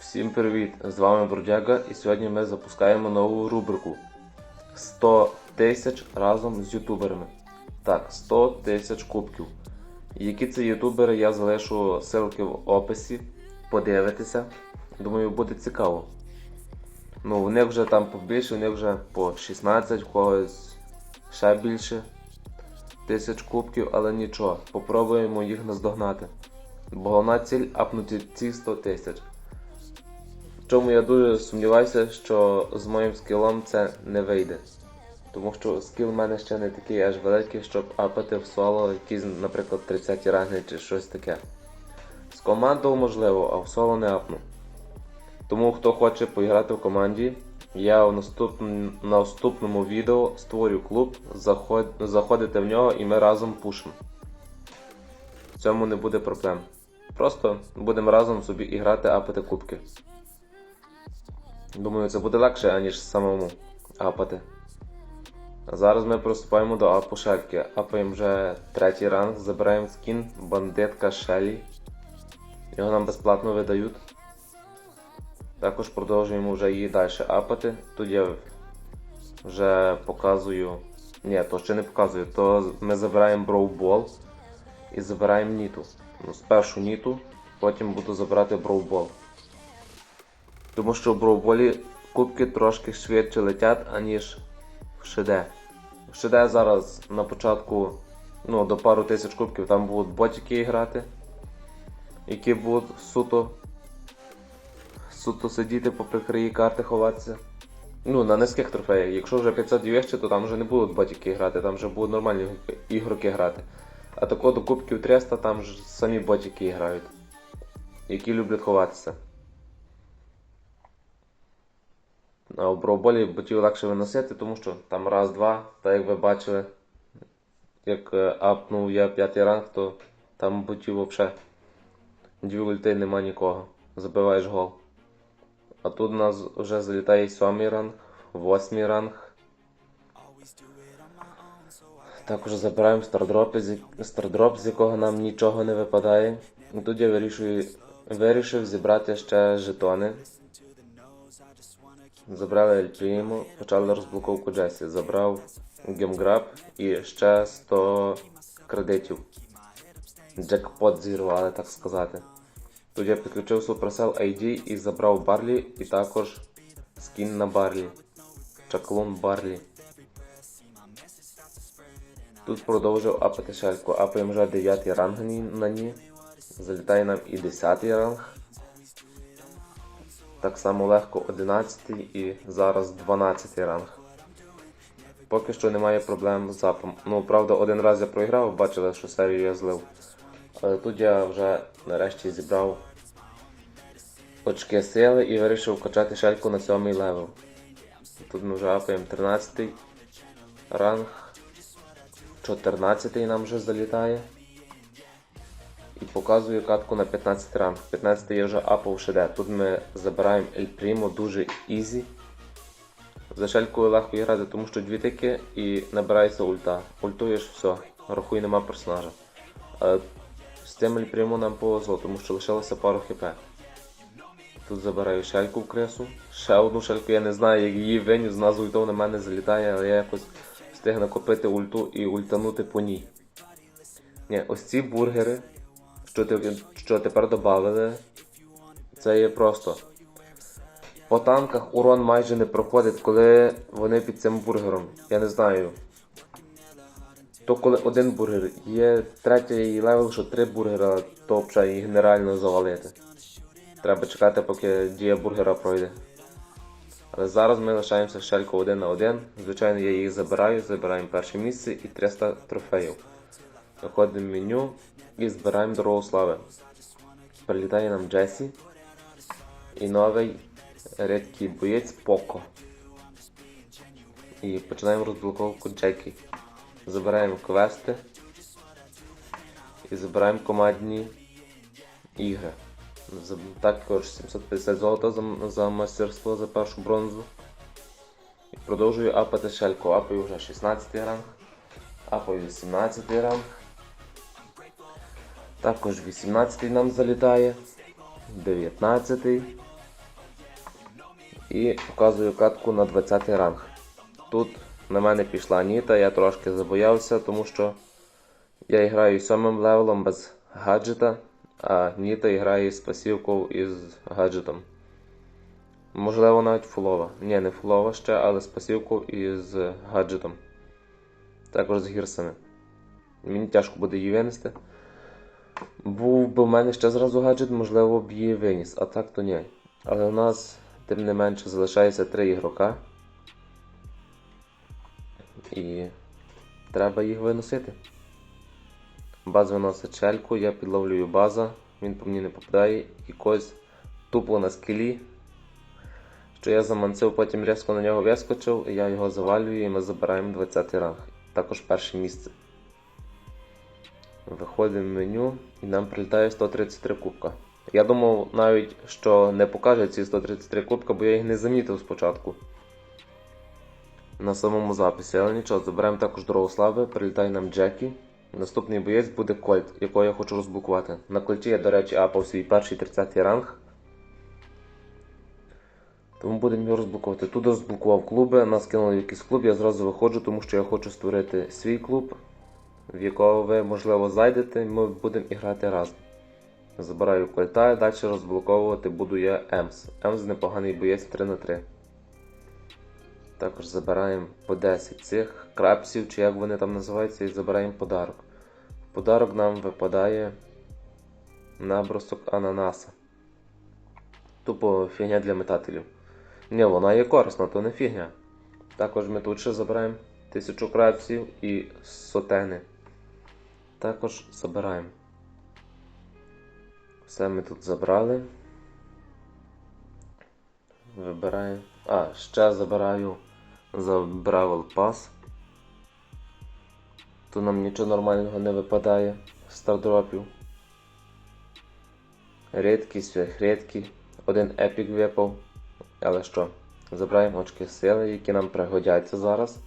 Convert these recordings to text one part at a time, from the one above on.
Всім привіт! З вами Бродяга і сьогодні ми запускаємо нову рубрику 100 тисяч разом з ютуберами. Так, 100 тисяч кубків. Які це ютубери, я залишу ссылки в описі. Подивитися. Думаю, буде цікаво. Ну, у них вже там побільше, у них вже по 16, в когось ще більше тисяч кубків, але нічого, попробуємо їх наздогнати. Бо головна ціль апнути ці 100 тисяч. Чому я дуже сумніваюся, що з моїм скілом це не вийде. Тому що скіл в мене ще не такий аж великий, щоб апати в соло якісь, наприклад, 30 ранги чи щось таке. З командою можливо, а в соло не апну. Тому хто хоче поіграти в команді, я в наступ... на наступному відео створю клуб, заход... заходите в нього і ми разом пушимо. В цьому не буде проблем. Просто будемо разом собі і грати апати кубки. Думаю, це буде легше, аніж самому апати. А зараз ми приступаємо до апу шельки. Апаємо вже третій ранг, забираємо скін бандитка Шелі. Його нам безплатно видають. Також продовжуємо вже її далі апати. Тут я вже показую. Ні, то ще не показую. То ми забираємо броубол і забираємо ніту. Ну, спершу ніту, потім буду забирати броубол. Тому що в броуболі кубки трошки швидше летять, аніж в ШД. В ШД зараз на початку ну, до пару тисяч кубків там будуть ботики грати, які будуть суто суто сидіти по прикриї карти ховатися. Ну, на низьких трофеях. Якщо вже 500 і вище, то там вже не будуть ботики грати, там вже будуть нормальні ігроки грати. А тако до кубків 300 там ж самі ботики грають, які люблять ховатися. А в броуболі ботів легше виносити, тому що там раз-два, та як ви бачили, як е, апнув я п'ятий ранг, то там ботів взагалі дві ульти нема нікого. Забиваєш гол. А тут у нас вже залітає сьомий ранг, восьмий ранг. Також забираємо стардроп, з, якого нам нічого не випадає. Тут я вирішую, вирішив зібрати ще жетони. Забрали Ельпріму, почали розблоковку Джесі. Забрав гемграб і ще 100 кредитів. Джекпот зірвали, так сказати. Тут я підключив Supercell ID і забрав Барлі і також скін на Барлі. Чаклун Барлі. Тут продовжив апати шельку. Апаємо вже 9 ранг на ній. Залітає нам і 10 ранг. Так само легко 11 і зараз 12 ранг. Поки що немає проблем з апом. Ну, правда, один раз я проіграв, бачили, що серію я злив. Але тут я вже нарешті зібрав очки сили і вирішив качати шельку на 7 левел. Тут ми вже апаємо 13 ранг. 14 нам вже залітає. І показую катку на 15 ранг. 15 я вже апав шеде. Тут ми забираємо Ель Прімо дуже ізі. За шелькою легко грати, тому що дві тики і набирається ульта. Ультуєш все, рахуй нема персонажа. А з цим Ель Прімо нам повезло, тому що лишилося пару хп. Тут забираю шельку в крису. Ще одну шельку, я не знаю, як її виніс, з нас ультов на мене залітає, але я якось встиг накопити ульту і ультанути по ній. Ні, ось ці бургери, що, що тепер додали, це є просто. По танках урон майже не проходить, коли вони під цим бургером. Я не знаю. То коли один бургер, є третій левел, що три бургера, то взагалі їх нереально завалити. Треба чекати, поки дія бургера пройде. Але зараз ми лишаємося шелько один на один. Звичайно, я їх забираю, забираємо перше місце і 300 трофеїв. Виходимо в меню і збираємо дорогу слави. Прилітає нам Джесі і новий рідкий боєць Поко. І починаємо розблоковку Джекі. Забираємо квести і забираємо командні ігри. Також 750 золота за, за мастерство за першу бронзу. І продовжую апати шельку. Апаю вже 16 ранг. Апаю 18 ранг. Також 18-й нам залітає. 19-й. І показую катку на 20 й ранг. Тут на мене пішла Ніта, я трошки забоявся, тому що я граю сьомим левелом без гаджета, а Ніта грає з пасівкою із гаджетом. Можливо, навіть фулова. Ні, не фулова ще, але з пасівкою і з гаджетом. Також з гірсами. Мені тяжко буде її винести. Був би в мене ще зразу гаджет, можливо, б її виніс, а так то ні. Але у нас, тим не менше, залишається три ігрока. І треба їх виносити. Баз виносить чельку, я підловлюю база, він по мені не попадає, якось тупо на скелі. Що я заманцив, потім різко на нього вискочив, я його завалюю і ми забираємо 20 ранг. Також перше місце. Виходимо в меню і нам прилітає 133 кубка. Я думав навіть, що не покаже ці 133 кубка, бо я їх не замітив спочатку. На самому записі, але нічого, заберемо також дорогу слави, прилітає нам Джекі. Наступний боєць буде Кольт, якого я хочу розблокувати. На кольті я, до речі, апав свій перший 30 ранг. Тому будемо його розблокувати. Тут розблокував клуби, нас кинули якийсь клуб, я зразу виходжу, тому що я хочу створити свій клуб, в якого ви, можливо, зайдете, і ми будемо грати разом. Забираю кольта і далі розблоковувати буду я Емс. Емс непоганий боєць 3 на 3 Також забираємо по 10 цих крапсів, чи як вони там називаються, і забираємо подарок. В подарок нам випадає набросок ананаса. Тупо фігня для метателів. Ні, вона є корисна, то не фігня. Також ми тут ще забираємо 1000 крапсів і сотени. Також забираємо. Все ми тут забрали. Вибираємо. А, ще забираю за Бравл Pass. Тут нам нічого нормального не випадає з стардропів. Рідкі, сверхрідкі. Один епік випав. Але що? Забираємо очки сили, які нам пригодяться зараз.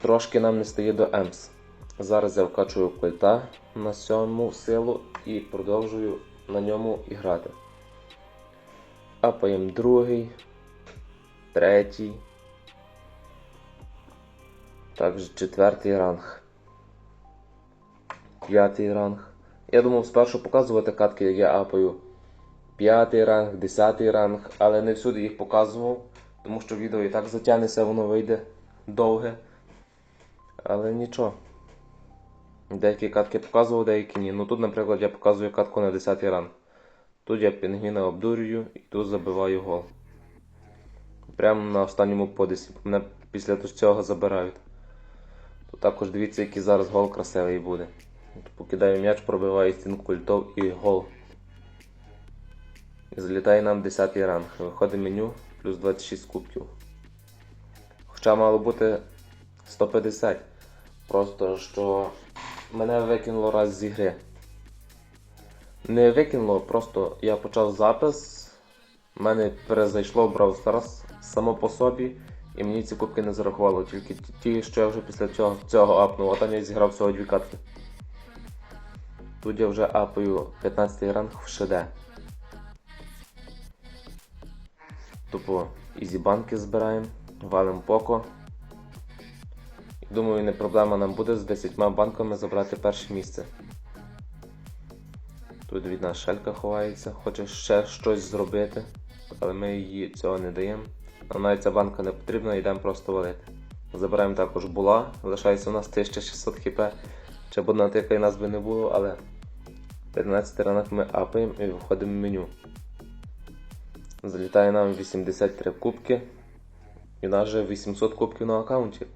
Трошки нам не стає до Емс. Зараз я вкачую кольта на сьому силу і продовжую на ньому і грати. Апаємо другий, третій. Також четвертий ранг. П'ятий ранг. Я думав спершу показувати катки, як я апаю. П'ятий ранг, десятий ранг, але не всюди їх показував, тому що відео і так затягнеться, воно вийде довге. Але нічого. Деякі катки показував, деякі ні. Ну тут, наприклад, я показую катку на 10 ранг. Тут я пінгвіна обдурюю і тут забиваю гол. Прямо на останньому подисі. Мене після цього забирають. Тут також дивіться, який зараз гол красивий буде. Покидаю м'яч, пробиваю стінку культов і гол. І залітає нам 10 ранг. Виходить меню плюс 26 кубків. Хоча мало бути 150. Просто що мене викинуло раз з ігри. Не викинуло, просто я почав запис. в мене перезайшло в Brawl Stars само по собі, і мені ці кубки не зарахувало, тільки ті- що я вже після цього, цього апнув, а там я зіграв всього дві катки. Тут я вже апаю 15 ранг в ШД. Тупо ізі банки збираємо, валим поко. Думаю, не проблема нам буде з 10 банками забрати перше місце. Тут від нас шелька ховається, хоче ще щось зробити, але ми їй цього не даємо. А навіть ця банка не потрібна, йдемо просто валити. Забираємо також була, лишається у нас 1600 хп. Чи б одна тика і нас би не було, але в 15 ранах ми апаємо і виходимо в меню. Залітає нам 83 кубки. І у нас вже 800 кубків на аккаунті.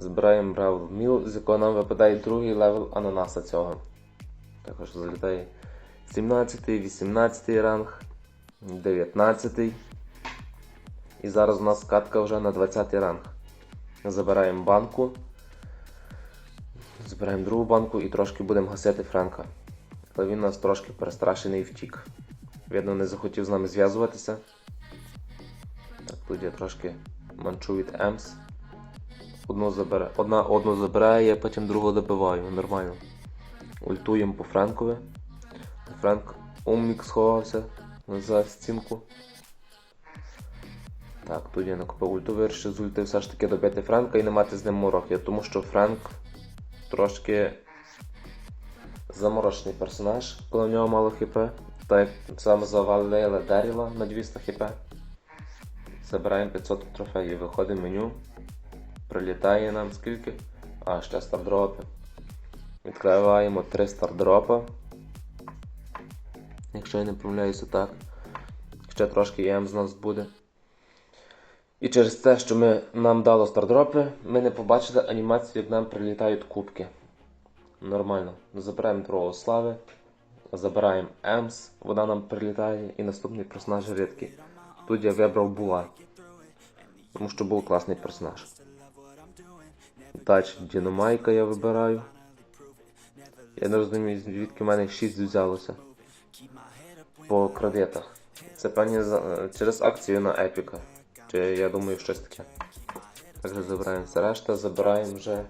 Збираємо Бравл Міл, з якого нам випадає другий левел ананаса цього. Також залітає 17, 18 ранг, 19. І зараз у нас катка вже на 20 ранг. Забираємо банку. Збираємо другу банку і трошки будемо гасити Френка. Але він у нас трошки перестрашений і втік. Видно, не захотів з нами зв'язуватися. Так, тут я трошки манчу від Емс. Одну забере, одна одну забирає, я потім другу добиваю. Нормально. Ультуємо по Френкові. Френк умник сховався. за стінку. Так, тут я накупив ульту, вирішив з ульти все ж таки добити Френка і не мати з ним мороків, тому що Френк трошки заморочений персонаж, коли в нього мало хп. Так як саме завалили Деріла на 200 хп. Забираємо 500 трофеїв, виходимо в меню. Прилітає нам скільки? А, ще стардропи. Відкриваємо 3 стардропа. Якщо я не помиляюся так. Ще трошки ЄМ з нас буде. І через те, що ми, нам дало стардропи, ми не побачили анімацію, як нам прилітають кубки. Нормально. Забираємо другого слави, забираємо Емс, вона нам прилітає, і наступний персонаж рідкий. Тут я вибрав Була. Тому що був класний персонаж. Далі Діномайка я вибираю. Я не розумію, звідки в мене 6 взялося. По кредитах. Це певні за- через акцію на Епіка. Чи я думаю щось таке. Також забираємо все решта, забираємо вже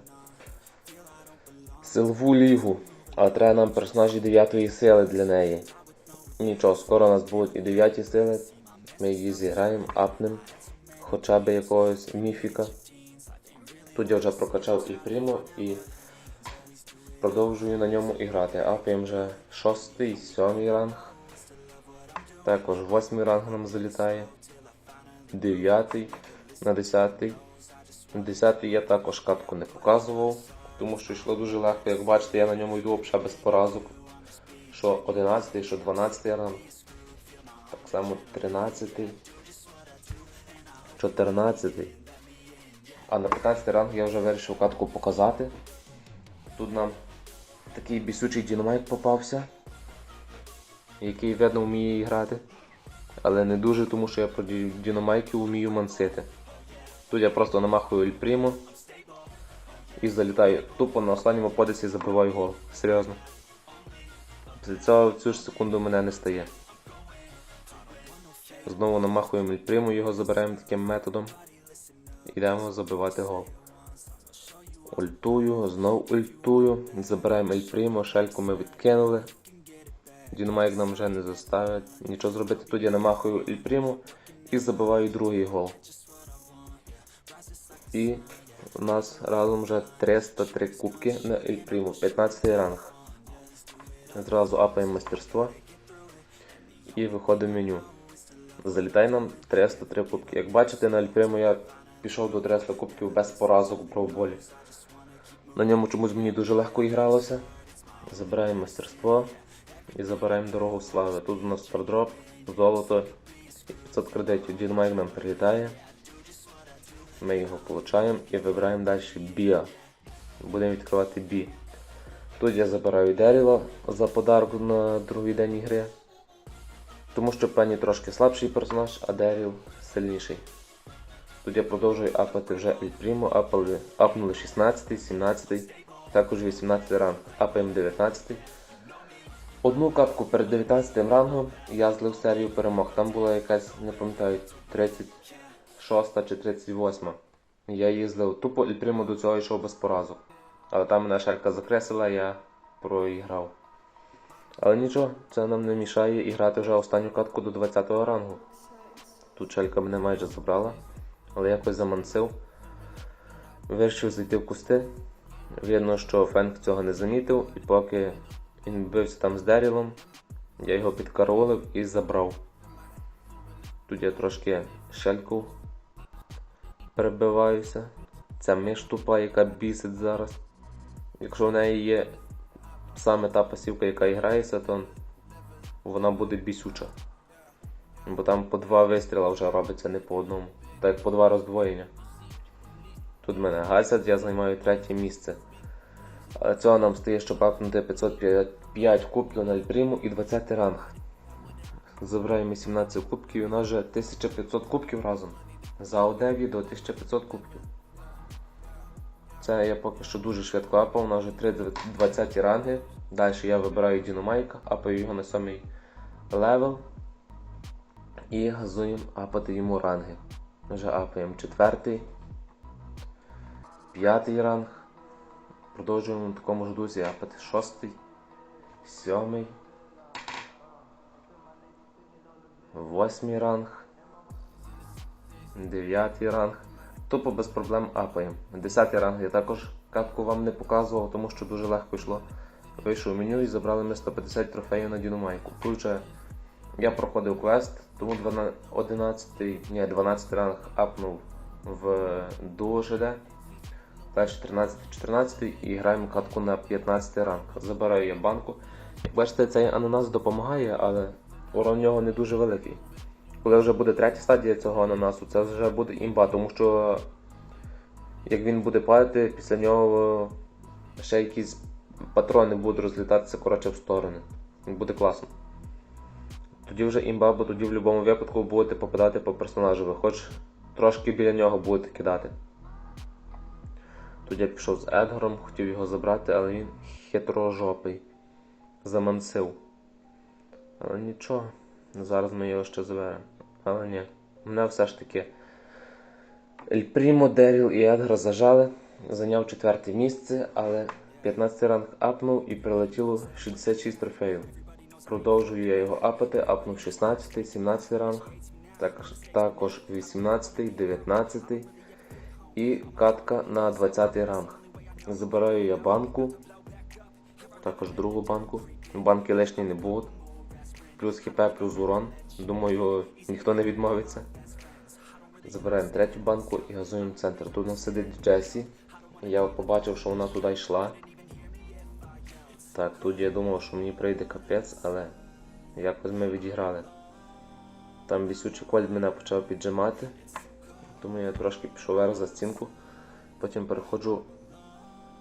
силову лігу. А треба нам персонажі 9 сили для неї. Нічого, скоро у нас будуть і 9 сили. Ми її зіграємо, апнем. Хоча б якогось міфіка. Тут я вже прокачав і Прімо і продовжую на ньому і грати. Апаємо вже 6, 7 ранг. Також 8 ранг нам залітає. 9 на 10. На 10 я також катку не показував, тому що йшло дуже легко. Як бачите, я на ньому йду взагалі без поразок. Що 11, що 12 ранг. Так само 13, 14. А на 15 ранг я вже вирішив катку показати. Тут нам такий бісючий дінамайк попався, який видно вміє грати. Але не дуже, тому що я про дінамайки вмію мансити. Тут я просто намахую ельпріму і залітаю тупо на останньому подисі забиваю гол. Серйозно. Після цього цю ж секунду мене не стає. Знову намахуємо ельприму, його забираємо таким методом. Йдемо забивати гол. Ультую, знов ультую. Забираємо ельпримо, шельку ми відкинули. Дінамайк нам вже не заставить нічого зробити. Тут я намахую ельпримо і забиваю другий гол. І у нас разом вже 303 кубки на ельпримо, 15 ранг. Зразу апаємо мастерство і виходимо в меню. Залітай нам 303 кубки. Як бачите, на Альпримо я пішов до 300 кубків без поразок у проболі. На ньому чомусь мені дуже легко ігралося. Забираємо мастерство і забираємо дорогу слави. Тут у нас стардроп, золото і 500 кредитів. Дінамайк нам прилітає. Ми його получаємо і вибираємо далі Біа. Будемо відкривати Бі. Тут я забираю Деріла за подарок на другий день ігри. Тому що Пенні трошки слабший персонаж, а Деріл сильніший. Тут я продовжую апати вже Ель Прімо, апали, апнули 16, 17, також 18 ранг, апаємо 19. Одну капку перед 19 рангом я злив серію перемог. Там була якась, не пам'ятаю, 36 чи 38. Я її злив. Тупо Ель Прімо до цього йшов без поразок. Але там мене шалька закресила, я проіграв. Але нічого, це нам не мішає і грати вже останню катку до 20 рангу. Тут шелька мене майже забрала, але якось замансив. Вирішив зайти в кусти. Видно, що Фенк цього не замітив, і поки він бився там з Дерілом, я його підкаролив і забрав. Тут я трошки шельку перебиваюся. Це миш тупа, яка бісить зараз. Якщо в неї є саме та пасівка, яка грається, то вона буде бісюча. Бо там по два вистріла вже робиться, не по одному. Так по два роздвоєння. Тут в мене гасять, я займаю третє місце. Цього нам стає, щоб апнути 505 кубків на Альпріму і 20 ранг. Забираємо 17 кубків і у нас вже 1500 кубків разом. За одне відео 1500 кубків. Це я поки що дуже швидко апав, у нас вже 3 20 ранги. Далі я вибираю Діномайка, апаю його на 7 левел. І газуємо апати йому ранги. Вже апаємо 4, 5 ранг. Продовжуємо в такому ж дусі апати 6, 7, восьмий ранг, дев'ятий ранг. Тупо без проблем апаємо. Десятий ранг я також катку вам не показував, тому що дуже легко йшло. Вийшов меню і забрали ми 150 трофеїв на Дінамайку. Тут я проходив квест, тому 12, 11, ні, 12 ранг апнув в ЖД. Далі 13, 14 і граємо катку на 15 ранг. Забираю я банку. Як бачите, цей ананас допомагає, але урон нього не дуже великий. Коли вже буде третя стадія цього ананасу, це вже буде імба, тому що як він буде падати, після нього ще якісь патрони будуть розлітатися коротше в сторони. Буде класно. Тоді вже імба, бо тоді в будь-якому випадку будете попадати по персонажу. Хоч трошки біля нього будете кидати. Тоді я пішов з Едгаром, хотів його забрати, але він хитрожопий. Замансив. Але нічого, зараз ми його ще заберемо. Але ні. Мене все ж таки Ель Прімо, Деріл і Едгар зажали. Зайняв четверте місце, але 15 ранг апнув і прилетіло 66 трофеїв. Продовжую я його апати, апнув 16, 17 ранг, також, також 18, 19 і катка на 20 ранг. Забираю я банку, також другу банку. Банки лишні не будуть. Плюс хп, плюс урон. Думаю, ніхто не відмовиться. Забираємо третю банку і газуємо центр. Тут у нас сидить Джесі. Я побачив, що вона туди йшла. Так, тут я думав, що мені прийде капець, але якось ми відіграли. Там вісючий кольт мене почав піджимати, тому я трошки пішов вверх за стінку. Потім переходжу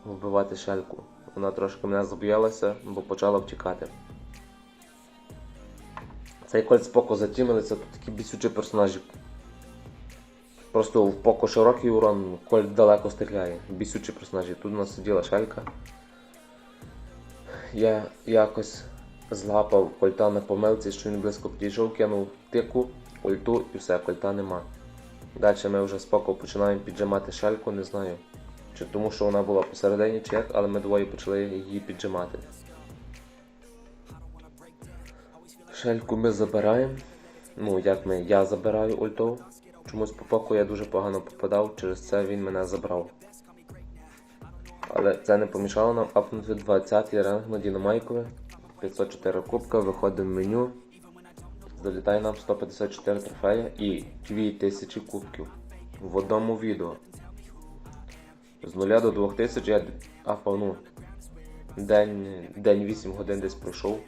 вбивати шельку. Вона трошки мене забоялася, бо почала втікати. Цей кольт з Поко затімилися, тут такі бісючі персонажі. Просто в Поко широкий урон, кольт далеко стріляє. Бісючі персонажі. Тут у нас сиділа шелька. Я якось злапав кольта на помилці, що він близько підійшов, кинув тику, ульту і все, кольта нема. Далі ми вже споко починаємо піджимати шельку, не знаю. Чи тому що вона була посередині, чи як, але ми двоє почали її піджимати. Шельку ми забираємо. Ну, як ми, я забираю ульту. Чомусь по поку я дуже погано попадав, через це він мене забрав. Але це не помішало нам апнути 20-й ранг на Дінамайкове. 504 кубка, виходимо в меню. Залітає нам 154 трофея і 2000 кубків в одному відео. З 0 до 2000 я апав, день, день 8 годин десь пройшов.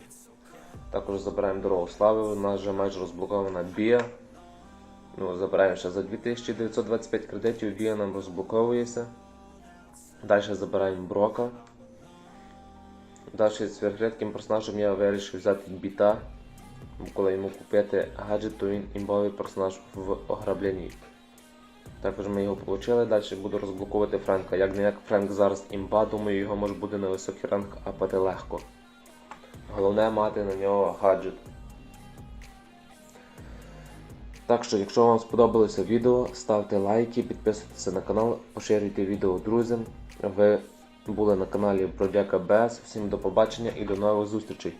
Також забираємо дорогу слави, у нас вже майже розблокована Бія. Ну, забираємо ще за 2925 кредитів, Бія нам розблоковується. Далі забираємо Брока. Далі з рідким персонажем я вирішив взяти біта. Бо коли йому купити гаджет, то він імбовий персонаж в ограбленні. Також ми його отримали, далі буду розблоковувати Френка. Як не як Френк зараз імба, думаю, його може буде на високий ранг апати легко. Головне мати на нього гаджет. Так що, якщо вам сподобалося відео, ставте лайки, підписуйтесь на канал, поширюйте відео друзям. Ви були на каналі Бродяка БС. Всім до побачення і до нових зустрічей.